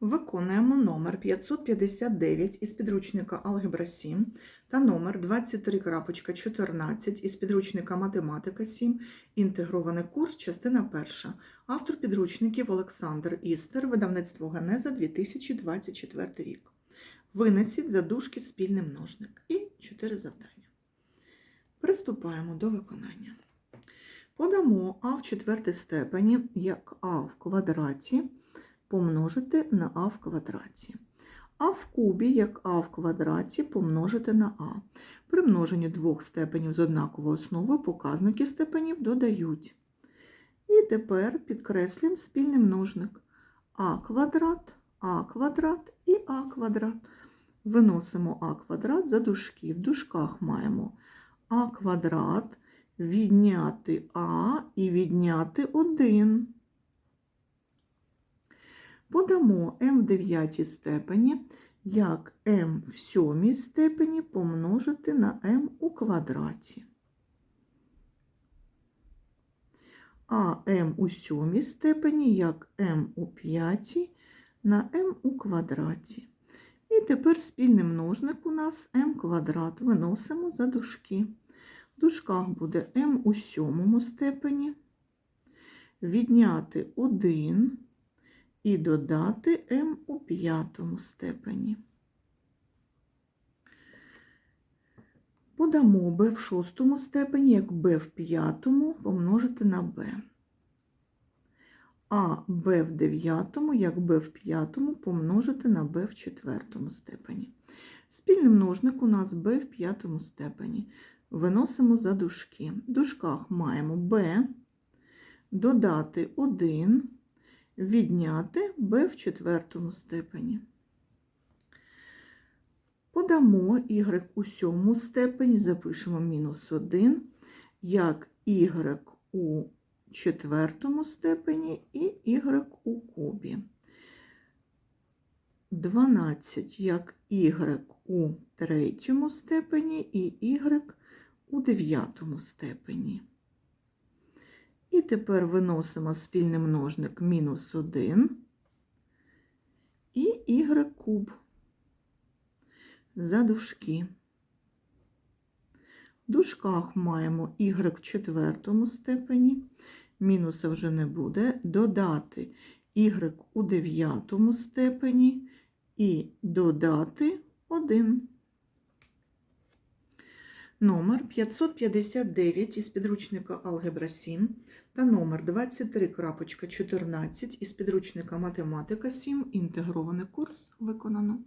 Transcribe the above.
Виконуємо номер 559 із підручника Алгебра 7 та номер 23.14 із підручника Математика 7, інтегрований курс, частина 1. Автор підручників Олександр Істер, видавництво Генеза 2024 рік. Винесіть за дужки спільний множник і 4 завдання. Приступаємо до виконання. Подамо а в четвертій степені як а в квадраті помножити на а в квадраті. А в кубі як а в квадраті помножити на а. При множенні двох степенів з однаковою основою показники степенів додають. І тепер підкреслюємо спільний множник а квадрат, а квадрат і а квадрат. Виносимо а квадрат за дужки. В дужках маємо а квадрат, відняти а і відняти 1. Подамо m в дев'ятій степені, як m в сьомій степені помножити на m у квадраті. А m у сьомій степені, як m у п'ятій на m у квадраті. І тепер спільний множник у нас m квадрат. Виносимо за дужки. В дужках буде m у сьомому степені, відняти 1 і додати m у п'ятому степені. Подамо b в шостому степені, як b в п'ятому помножити на b. А b в дев'ятому, як b в п'ятому помножити на b в четвертому степені. Спільний множник у нас b в п'ятому степені. Виносимо за дужки. В дужках маємо b, додати 1, відняти b в четвертому степені. Подамо y у сьомому степені, запишемо мінус 1, як y у четвертому степені і y у кубі. 12 як y у третьому степені і y у дев'ятому степені. І тепер виносимо спільний множник мінус 1 і y куб за дужки. В дужках маємо y в четвертому степені, мінуса вже не буде, додати y у дев'ятому степені і додати 1. Номер 559 із підручника Алгебра 7 та номер 23.14 із підручника Математика 7. Інтегрований курс виконано.